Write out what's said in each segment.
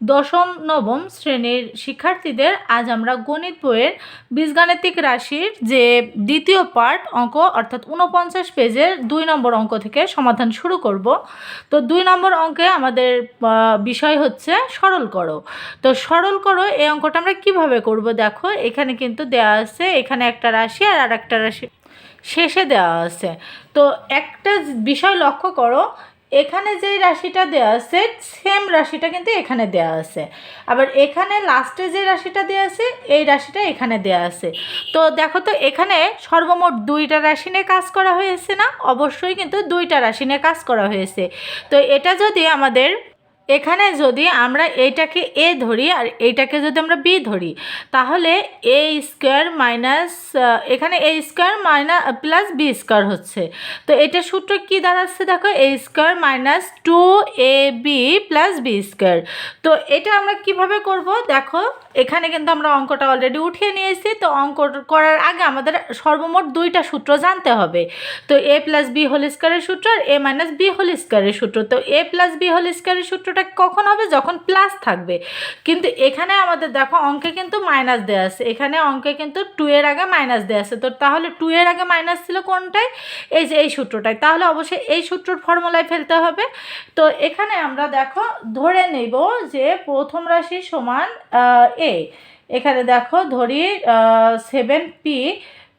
দশম, নবম শ্রেণির শিক্ষার্থীদের আজ আমরা গণিত বইয়ের বীজগাণিতিক রাশির যে দ্বিতীয় পার্ট অঙ্ক, অর্থাৎ উনপঞ্চাশ পেজের দুই নম্বর অঙ্ক থেকে সমাধান শুরু করব। তো দুই নম্বর অঙ্কে আমাদের বিষয় হচ্ছে সরল করো। তো সরল করো, এই অঙ্কটা আমরা কীভাবে করব দেখো? এখানে কিন্তু দেওয়া আছে, এখানে একটা রাশি আর আর একটা রাশি শেষে দেওয়া আছে। তো একটা বিষয় লক্ষ্য করো এখানে যেই রাশিটা দেওয়া আছে সেম রাশিটা কিন্তু এখানে দেওয়া আছে। আবার এখানে লাস্টে যে রাশিটা দেওয়া আছে, এই রাশিটা এখানে দেওয়া আছে। তো দেখো তো, এখানে সর্বমোট দুইটা রাশি নিয়ে কাজ করা হয়েছে না? অবশ্যই কিন্তু দুইটা রাশি নিয়ে কাজ করা হয়েছে। তো এটা যদি আমাদের এখানে যদি আমরা এইটাকে এ ধরি আর এইটাকে যদি আমরা বি ধরি, তাহলে এ স্কোয়ার মাইনাস এখানে A square minus plus B square হচ্ছে। তো এটা সূত্র কি দাঁড়াচ্ছে দেখো, A square minus two A B plus B square. তো এটা আমরা কীভাবে করব? দেখো এখানে কিন্তু আমরা অঙ্কটা অলরেডি উঠিয়ে নিয়েছি, তো অঙ্ক করার আগে আমাদের সর্বমোট দুইটা সূত্র জানতে হবে। তো এ প্লাস বি হোল স্কোয়ারের সূত্র আর এ মাইনাস বি হোল স্কোয়ারের সূত্র। তো এ প্লাস বি হোল স্কোয়ারের সূত্রটা কখন হবে? যখন প্লাস থাকবে। কিন্তু এখানে আমাদের দেখো অঙ্কে কিন্তু মাইনাস দেওয়া আছে। এখানে অঙ্কে কিন্তু টু এর আগে মাইনাস দেওয়া আছে। তো তাহলে টু এর আগে মাইনাস ছিল কোনটাই এই যে, এই সূত্রটাই তাহলে অবশ্যই এই সূত্রর ফর্মুলায় ফেলতে হবে। তো এখানে আমরা দেখো ধরে নেব যে প্রথম রাশি সমান এ এখানে দেখো ধরি seven P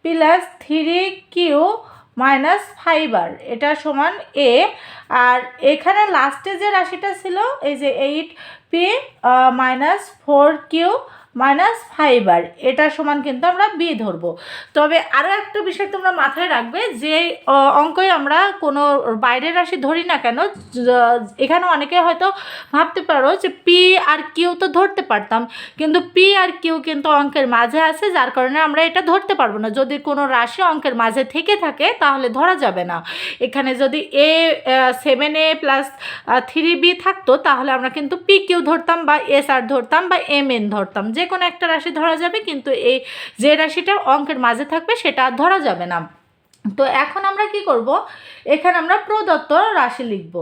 plus three Q minus five আর এটা সমান এ আর এখানে লাস্টে যে রাশিটা ছিল, এই যে eight P minus four Q minus five আর এটা সমান কিন্তু আমরা বি ধরবো। তবে আরও একটা বিষয় তোমরা মাথায় রাখবে যে অঙ্কই আমরা কোনো বাইরের রাশি ধরি না কেন এখানে অনেকে হয়তো ভাবতে পারো যে পি আর কিউ তো ধরতে পারতাম, কিন্তু পি আর কিউ কিন্তু অঙ্কের মাঝে আছে, যার কারণে আমরা এটা ধরতে পারব না। যদি কোনো রাশি অঙ্কের মাঝে থেকে থাকে, তাহলে ধরা যাবে না। এখানে যদি A seven A plus three B থাকতো, তাহলে আমরা কিন্তু পি কিউ ধরতাম বা এস আর ধরতাম বা এম এন ধরতাম। যে কোনো একটা রাশি ধরা যাবে, কিন্তু এই যে রাশিটা অঙ্কের মাঝে থাকবে সেটা আর ধরা যাবে না। তো এখন আমরা কি করব? এখানে আমরা প্রদত্ত রাশি লিখব।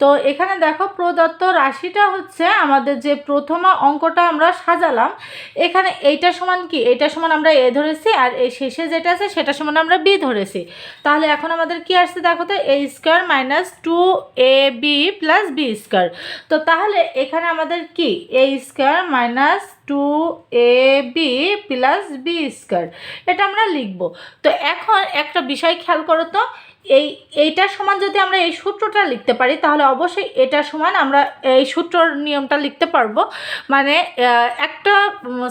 তো এখানে দেখো প্রদত্ত রাশিটা হচ্ছে আমাদের যে প্রথম অঙ্কটা আমরা সাজালাম, এখানে এইটা সমান কি? এইটা সমান আমরা এ ধরেছি আর এই শেষে যেটা আছে সেটা সমান আমরা বি ধরেছি। তাহলে এখন আমাদের কি আসছে দেখো তো? A square minus two A B plus B square. তো তাহলে এখানে আমাদের কি? A square minus two A B plus B square এটা আমরা লিখব। তো এখন একটা বিষয় খেয়াল করো তো, এই এইটার সমান যদি আমরা এই সূত্রটা লিখতে পারি, তাহলে অবশ্যই এটার সমান আমরা এই সূত্রর নিয়মটা লিখতে পারব। মানে একটা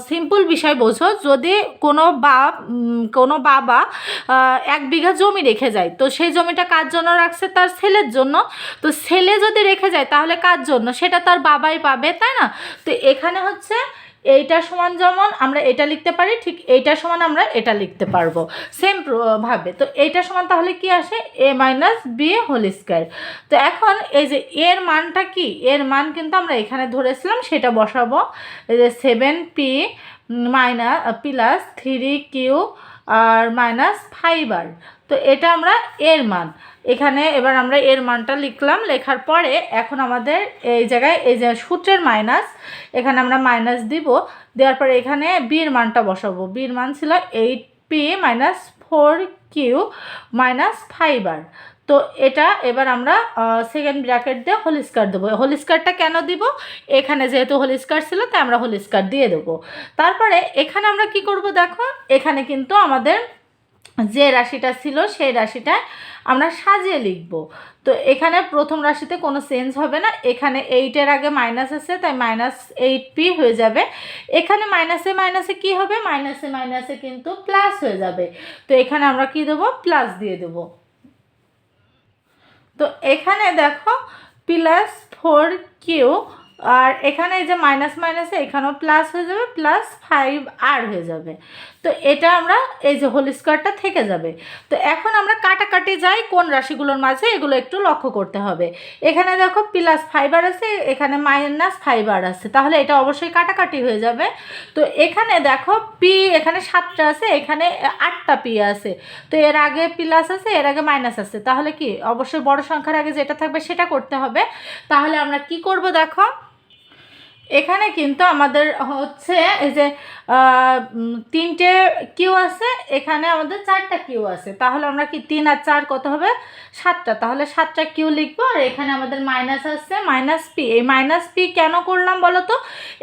সিম্পল বিষয় বোঝো, যদি কোনো বা কোনো বাবা এক বিঘা জমি রেখে যায়, তো সেই জমিটা কার জন্য রাখছে? তার ছেলের জন্য। তো ছেলে যদি রেখে যায়, তাহলে কার জন্য? সেটা তার বাবাই পাবে, তাই না? তো এখানে হচ্ছে এইটা সমান যেমন আমরা এটা লিখতে পারি, ঠিক এইটা সমান আমরা এটা লিখতে পারব। সেম ভাবে। তো এইটা সমান তাহলে কি আসে? A minus B whole square তো এখন এই যে এর মানটা কি? এর মান কিন্তু আমরা এখানে ধরেছিলাম, সেটা বসাবো। এই যে seven P minus plus three Q আর মাইনাস ফাইবার তো এটা আমরা এর মান। এখানে এবার আমরা এর মানটা লিখলাম, লেখার পরে এখন আমাদের এই জায়গায় এই যে সূত্রের মাইনাস এখানে আমরা মাইনাস দিব। দেওয়ার পরে এখানে বির মানটা বসাবো। বির মান ছিল eight P minus four Q minus fibre তো এটা এবার আমরা সেকেন্ড ব্র্যাকেট দিয়ে হোল স্কার দেবো। হোল স্কারটা কেন দিব? এখানে যেহেতু হোল স্কার ছিল, তাই আমরা হোল স্কার দিয়ে দেবো। তারপরে এখানে আমরা কি করব দেখো? এখানে কিন্তু আমাদের যে রাশিটা ছিল, সেই রাশিটা আমরা সাজিয়ে লিখব। তো এখানে প্রথম রাশিতে কোনো চেঞ্জ হবে না। এখানে এইটের আগে মাইনাস আছে, তাই মাইনাস এইট পি হয়ে যাবে। এখানে মাইনাসে মাইনাসে কি হবে? মাইনাসে মাইনাসে কিন্তু প্লাস হয়ে যাবে। তো এখানে আমরা কি দেবো? প্লাস দিয়ে দেবো। তো এখানে দেখো প্লাস ফোর কিউ আর এখানে এই যে মাইনাস মাইনাসে এখানেও প্লাস হয়ে যাবে প্লাস ফাইভ আর হয়ে যাবে। তো এটা আমরা এই যে হোল স্কোয়ারটা থেকে যাবে। তো এখন আমরা কাটাকাটি যাই কোন রাশিগুলোর মাঝে, এগুলো একটু লক্ষ্য করতে হবে। এখানে দেখো প্লাস ফাইভ আর আছে, এখানে মাইনাস ফাইভ আর আছে। তাহলে এটা অবশ্যই কাটাকাটি হয়ে যাবে। তো এখানে দেখো পি এখানে সাতটা আছে, এখানে আটটা পি আছে। তো এর আগে প্লাস আছে, এর আগে মাইনাস আছে। তাহলে কি? অবশ্যই বড় সংখ্যার আগে যেটা থাকবে সেটা করতে হবে। তাহলে আমরা কি করব দেখো? এখানে কিন্তু আমাদের হচ্ছে এই যে তিনটে কিউ আছে, এখানে আমাদের চারটা কিউ আছে। তাহলে আমরা কি তিন আর চার কত হবে? সাতটা। তাহলে সাতটা কিউ লিখব, আর এখানে আমাদের মাইনাস আছে মাইনাস পি এই মাইনাস পি কেন করলাম বলো তো?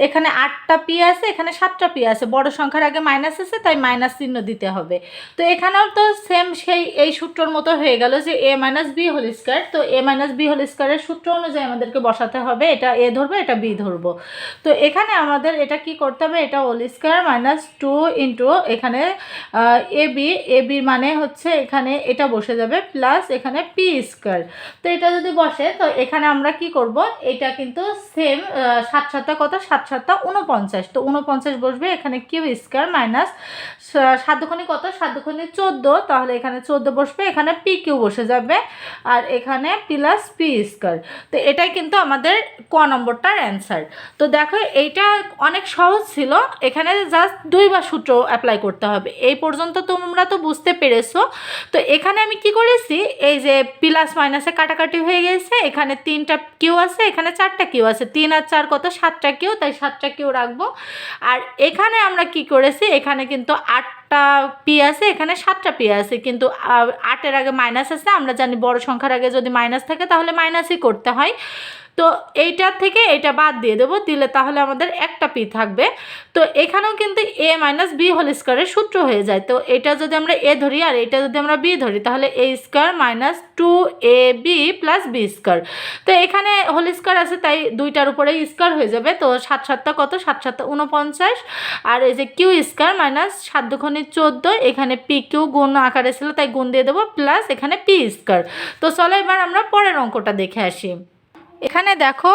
এখানে আটটা পি আছে, এখানে সাতটা পি আছে। বড় সংখ্যার আগে মাইনাস আছে, তাই মাইনাস চিহ্ন দিতে হবে। তো এখানেও তো সেম সেই, এই সূত্রর মতো হয়ে গেল যে A minus B whole square তো এ মাইনাস বি হোল স্কোয়ারের সূত্র অনুযায়ী আমাদেরকে বসাতে হবে। এটা এ ধরবো, এটা বি ধরবো। তো এখানে আমাদের এটা কি করতে হবে? এটা whole square minus two into এখানে এ বি এ মানে হচ্ছে এখানে এটা বসে যাবে প্লাস এখানে পি স্কোয়ার তো এটা যদি বসে, তো এখানে আমরা কি করব? এটা কিন্তু সেম সাত সাতটা কত? সাত সাতটা উনপঞ্চাশ তো উনপঞ্চাশ বসবে এখানে কিউ স্কোয়ার মাইনাস সাতক্ষণি কত? সাতক্ষণি চোদ্দ। তাহলে এখানে চোদ্দ বসবে, এখানে পি কিউ বসে যাবে। আর এখানে প্লাস পি স্কোয়ার তো এটাই কিন্তু আমাদের ক নম্বরটার অ্যান্সার তো দেখো, এইটা অনেক সহজ ছিল। এখানে জাস্ট দুইবার সূত্র অ্যাপ্লাই করতে হবে। এই পর্যন্ত তোমরা তো বুঝতে পেরেছ। তো এখানে আমি কি করেছি? এই যে প্লাস মাইনাসে কাটাকাটি হয়ে গেছে। এখানে তিনটা কিউ আছে, এখানে চারটা কিউ আছে। তিন আর চার কত? সাতটা কিউ, তাই সাতটা কিউ রাখব। আর এখানে আমরা কি করেছি? এখানে কিন্তু আটটা পি আছে, এখানে সাতটা পি আছে। কিন্তু আটের আগে মাইনাস আছে। আমরা জানি বড় সংখ্যার আগে যদি মাইনাস থাকে, তাহলে মাইনাসই করতে হয়। তো এইটার থেকে এটা বাদ দিয়ে দেবো, দিলে তাহলে আমাদের একটা পি থাকবে। তো এখানেও কিন্তু এ মাইনাস বি হোল স্কোয়ারের সূত্র হয়ে যায়। তো এটা যদি আমরা এ ধরি আর এটা যদি আমরা বি ধরি, তাহলে A square minus two A B plus B square. তো এখানে হোল স্কোয়ার আছে, তাই দুইটার উপরে স্কোয়ার হয়ে যাবে। তো সাত সাতটা কত? সাত সাতটা উনপঞ্চাশ আর এই যে কিউ স্কোয়ার মাইনাস সাত দুখনি চোদ্দ, এখানে পি কিউ গুণ আকারে ছিল, তাই গুণ দিয়ে দেবো, প্লাস এখানে পি স্কোয়ার। তো চলো এবার আমরা পরের অঙ্কটা দেখে আসি। এখানে দেখো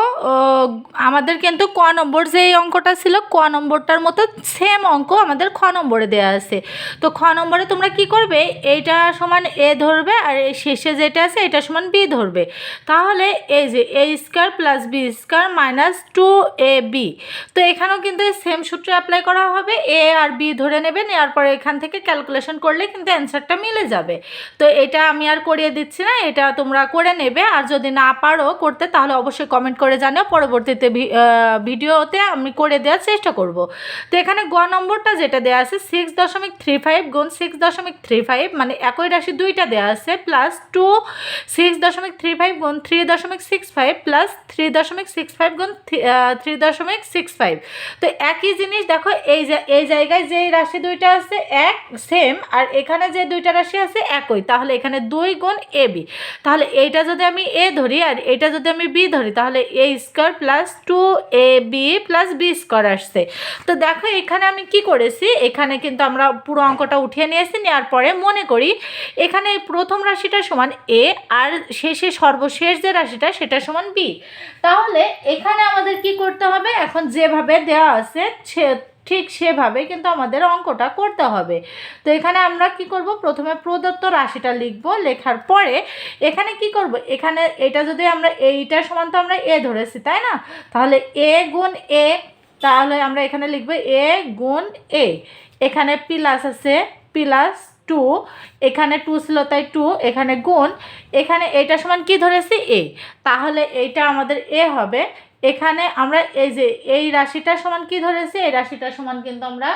আমাদের কিন্তু ক নম্বর যে অঙ্কটা ছিল, ক নম্বরটার মতো সেম অঙ্ক আমাদের খ নম্বরে দেওয়া আছে। তো খ নম্বরে তোমরা কি করবে, এইটা সমান এ ধরবে আর এই শেষে যেটা আছে, এটা সমান বি ধরবে। তাহলে এই যে A square plus B square minus two A B, তো এখানেও কিন্তু সেম সূত্র অ্যাপ্লাই করা হবে, এ আর বি ধরে নেবে, নেওয়ার পরে এখান থেকে ক্যালকুলেশন করলে কিন্তু অ্যান্সারটা মিলে যাবে। তো এটা আমি আর করিয়ে দিচ্ছি না, এটা তোমরা করে নেবে, আর যদি না পারো করতে তাহলে অবশ্যই কমেন্ট করে জানাও। পরবর্তীতে ভিডিওতে আমি করে দেওয়ার চেষ্টা করব। তো এখানে গ নম্বরটা যেটা দেওয়া আছে সিক্স দশমিক থ্রি ফাইভ গুণ সিক্স দশমিক থ্রি ফাইভ মানে একই রাশি দুইটা দেওয়া আছে প্লাস টু সিক্স দশমিক থ্রি ফাইভ গুণ থ্রি দশমিক সিক্স ফাইভ প্লাস থ্রি দশমিক সিক্স ফাইভ গুণ থ্রি দশমিক সিক্স ফাইভ তো একই জিনিস দেখো, এই এই জায়গায় যে রাশি দুইটা আছে, এক সেম আর এখানে যে দুইটা রাশি আছে, একই। তাহলে এখানে দুই গুণ এ বি। তাহলে এইটা যদি আমি এ ধরি, আর এটা যদি আমি বি ধরি, তাহলে A square plus two A B plus B square আসছে। তো দেখো, এখানে আমি কি করেছি, এখানে কিন্তু আমরা পুরো অঙ্কটা উঠিয়ে নিয়েছি নেওয়ার পরে মনে করি, এখানে প্রথম রাশিটা সমান এ আর শেষে সর্বশেষ যে রাশিটা, সেটা সমান বি তাহলে এখানে আমাদের কি করতে হবে, এখন যেভাবে দেওয়া আছে, সে- ঠিক সেভাবে কিন্তু আমাদের অঙ্কটা করতে হবে। তো এখানে আমরা কি করব? প্রথমে প্রদত্ত রাশিটা লিখব। লেখার পরে এখানে কি করব? এখানে এটা যদি আমরা এইটার সমান তো আমরা এ ধরেছি, তাই না? তাহলে এ গুণ এ, তাহলে আমরা এখানে লিখব এ গুণ এ। এখানে প্লাস আছে প্লাস টু এখানে টু ছিল তাই টু এখানে গুণ। এখানে এইটা সমান কি ধরেছি? এ। তাহলে এইটা আমাদের এ হবে। এখানে আমরা এই যে, এই রাশিটা সমান কি ধরেছি? এই রাশিটা সমান কিন্তু আমরা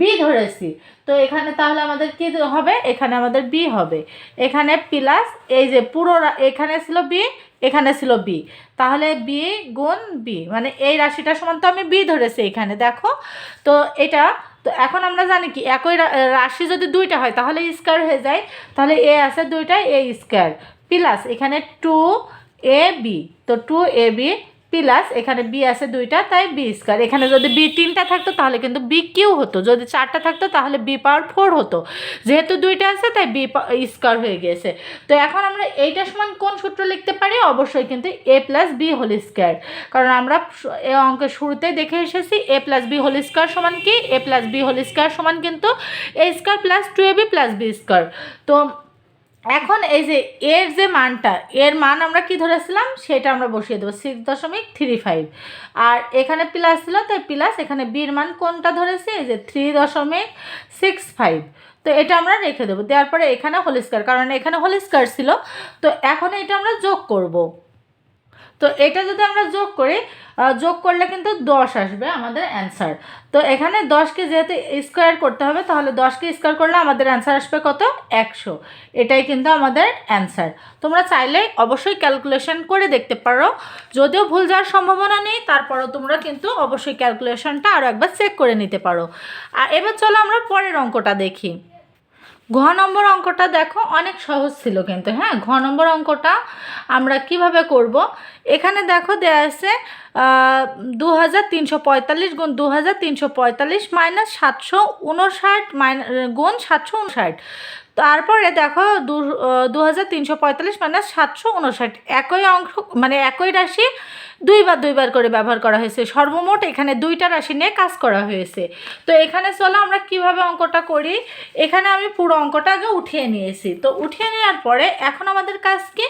বি ধরেছি। তো এখানে তাহলে আমাদের কি হবে? এখানে আমাদের বি হবে। এখানে প্লাস এই যে পুরো এখানে ছিল বি এখানে ছিল বি তাহলে বি গুণ বি মানে এই রাশিটা সমান তো আমি বি ধরেছি এখানে, দেখো। তো এটা, তো এখন আমরা জানি কি, একই রাশি যদি দুইটা হয়, তাহলে স্কোয়ার হয়ে যায়। তাহলে এ আছে দুইটা এ স্কোয়ার প্লাস এখানে টু এ বি তো টু এ বি প্লাস এখানে বি আছে দুইটা, তাই বি স্কোয়ার এখানে যদি বি তিনটা থাকতো, তাহলে কিন্তু বি কিউ হতো। যদি চারটা থাকতো, তাহলে বি পাওয়ার ফোর হতো। যেহেতু দুইটা আছে, তাই বি স্কোয়ার হয়ে গিয়েছে। তো এখন আমরা এইটা সমান কোন সূত্র লিখতে পারি? অবশ্যই কিন্তু A plus B whole square কারণ আমরা এ অঙ্কের শুরুতে দেখে এসেছি A plus B whole square সমান কি? A plus B whole square সমান কিন্তু A square plus two A B plus B square তো এখন এই যে এর যে মানটা, এর মান আমরা কি ধরেছিলাম? সেটা আমরা বসিয়ে দেবো সিক্স দশমিক থ্রি ফাইভ আর এখানে প্লাস ছিল, তাই প্লাস এখানে বির মান কোনটা ধরেছি? এই যে থ্রি দশমিক সিক্স ফাইভ তো এটা আমরা রেখে দেবো। দেওয়ার পরে এখানে হোল কারণ এখানে হোল ছিল। তো এখন এটা আমরা যোগ করব। তো এটা যদি আমরা যোগ করি যোগ করলে কিন্তু দশ আসবে আমাদের অ্যান্সার তো এখানে দশকে যেহেতু স্কোয়ার করতে হবে, তাহলে দশকে স্কোয়ার করলে আমাদের অ্যান্সার আসবে কত? একশো। এটাই কিন্তু আমাদের অ্যান্সার তোমরা চাইলে অবশ্যই ক্যালকুলেশন করে দেখতে পারো। যদিও ভুল যাওয়ার সম্ভাবনা নেই, তারপরও তোমরা কিন্তু অবশ্যই ক্যালকুলেশনটা আরও একবার চেক করে নিতে পারো। আর এবার চলো আমরা পরের অঙ্কটা দেখি। ঘ নম্বর অঙ্কটা দেখো অনেক সহজ ছিল কিন্তু হ্যাঁ? ঘ নম্বর অঙ্কটা আমরা কীভাবে করব? এখানে দেখো দেয়া আছে দু হাজার তিনশো পঁয়তাল্লিশ গুণ দু হাজার তিনশো পঁয়তাল্লিশ মাইনাস সাতশো উনষাট মাইনাস গুণ সাতশো উনষাট। তারপরে দেখো দু দু হাজার তিনশো পঁয়তাল্লিশ মাইনাস সাতশো উনষাট। একই অংশ মানে একই রাশি দুইবার দুইবার করে ব্যবহার করা হয়েছে। সর্বমোট এখানে দুইটা রাশি নিয়ে কাজ করা হয়েছে। তো এখানে চলো আমরা কীভাবে অঙ্কটা করি? এখানে আমি পুরো অঙ্কটা আগে উঠিয়ে নিয়েছি। তো উঠিয়ে নেওয়ার পরে এখন আমাদের কাজ কি?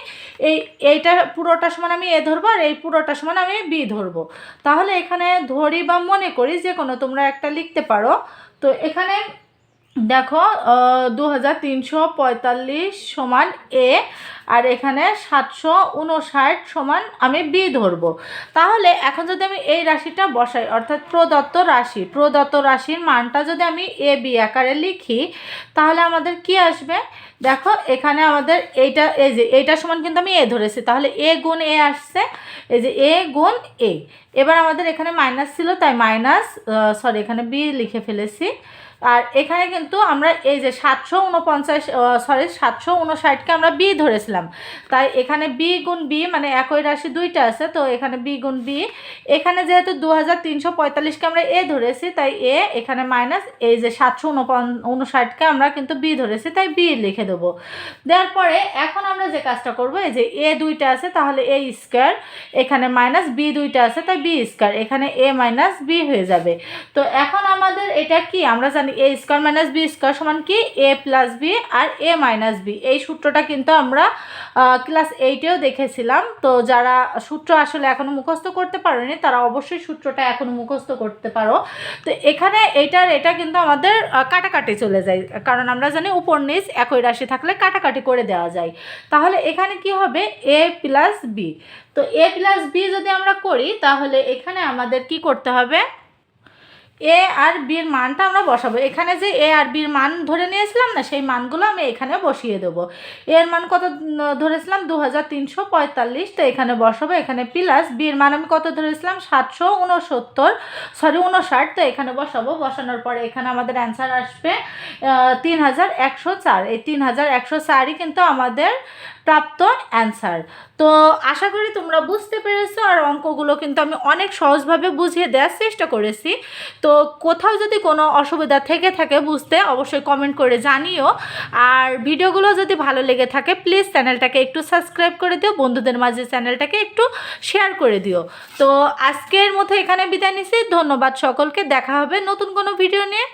এই, এইটা পুরোটা সমান আমি এ ধরবো আর এই পুরোটা সমান আমি বি ধরবো। তাহলে এখানে ধরি বা মনে করি যে কোনো তোমরা একটা লিখতে পারো। তো এখানে দেখো দু হাজার তিনশো পঁয়তাল্লিশ সমান এ আর এখানে সাতশো উনষাট সমান আমি বি ধরবো। তাহলে এখন যদি আমি এই রাশিটা বসাই, অর্থাৎ প্রদত্ত রাশি, প্রদত্ত রাশির মানটা যদি আমি এ বি আকারে লিখি, তাহলে আমাদের কি আসবে? দেখো, এখানে আমাদের এইটা, এই যে এইটা সমান কিন্তু আমি এ ধরেছি, তাহলে এ গুণ এ আসছে, এই যে এ গুণ এ। এবার আমাদের এখানে মাইনাস ছিল, তাই মাইনাস সরি এখানে বি লিখে ফেলেছি। আর এখানে কিন্তু আমরা এই যে সাতশো উনপঞ্চাশ সরি সাতশো উনষাটকে আমরা বি ধরেছিলাম। তাই এখানে বি গুণ বি মানে একই রাশি দুইটা আছে, তো এখানে বি গুণ বি এখানে যেহেতু দু হাজার তিনশো পঁয়তাল্লিশকে আমরা এ ধরেছি, তাই এ এখানে মাইনাস এই যে সাতশো উনষাটকে আমরা কিন্তু বি ধরেছি, তাই বি লিখে দেবো। দেওয়ার পরে এখন আমরা যে কাজটা করব, এই যে এ দুইটা আছে, তাহলে এ স্কোয়ার এখানে মাইনাস বি দুইটা আছে, তাই বি স্কোয়ার এখানে এ মাইনাস বি হয়ে যাবে। তো এখন আমাদের এটা কি? আমরা জানি A square minus B square সমান কি? এ প্লাস বি আর এ মাইনাস বি এই সূত্রটা কিন্তু আমরা ক্লাস এইটেও দেখেছিলাম। তো যারা সূত্র আসলে এখনও মুখস্থ করতে পারেনি, তারা অবশ্যই সূত্রটা এখনও মুখস্থ করতে পারো। তো এখানে এইটার এটা কিন্তু আমাদের কাটাকাটি চলে যায়। কারণ আমরা জানি উপর নিচ একই রাশি থাকলে কাটাকাটি করে দেওয়া যায়। তাহলে এখানে কি হবে? এ প্লাস বি তো এ প্লাস বি যদি আমরা করি, তাহলে এখানে আমাদের কি করতে হবে? এ আর বির মানটা আমরা বসাবো। এখানে যে এ আর বির মান ধরে নিয়েছিলাম না, সেই মানগুলো আমি এখানে বসিয়ে দেবো। এর মান কত ধরেছিলাম? দু হাজার তিনশো পঁয়তাল্লিশ। তো এখানে বসাবো, এখানে প্লাস বির মান আমি কত ধরেছিলাম? সাতশো উনসত্তর সরি উনষাট। তো এখানে বসাবো, বসানোর পরে এখানে আমাদের অ্যান্সার আসবে তিন হাজার একশো চার। এই তিন হাজার একশো চারই কিন্তু আমাদের প্রাপ্ত অ্যান্সার তো আশা করি তোমরা বুঝতে পেরেছ আর অঙ্কগুলো কিন্তু আমি অনেক সহজভাবে বুঝিয়ে দেওয়ার চেষ্টা করেছি। তো কোথাও যদি কোনো অসুবিধা থেকে থাকে বুঝতে অবশ্যই কমেন্ট করে জানিও। আর ভিডিওগুলো যদি ভালো লেগে থাকে প্লিজ চ্যানেলটাকে একটু সাবস্ক্রাইব করে দিও, বন্ধুদের মাঝে চ্যানেলটাকে একটু শেয়ার করে দিও। তো আজকের মতো এখানে বিদায় নিচ্ছি, ধন্যবাদ সকলকে, দেখা হবে নতুন কোনো ভিডিও নিয়ে।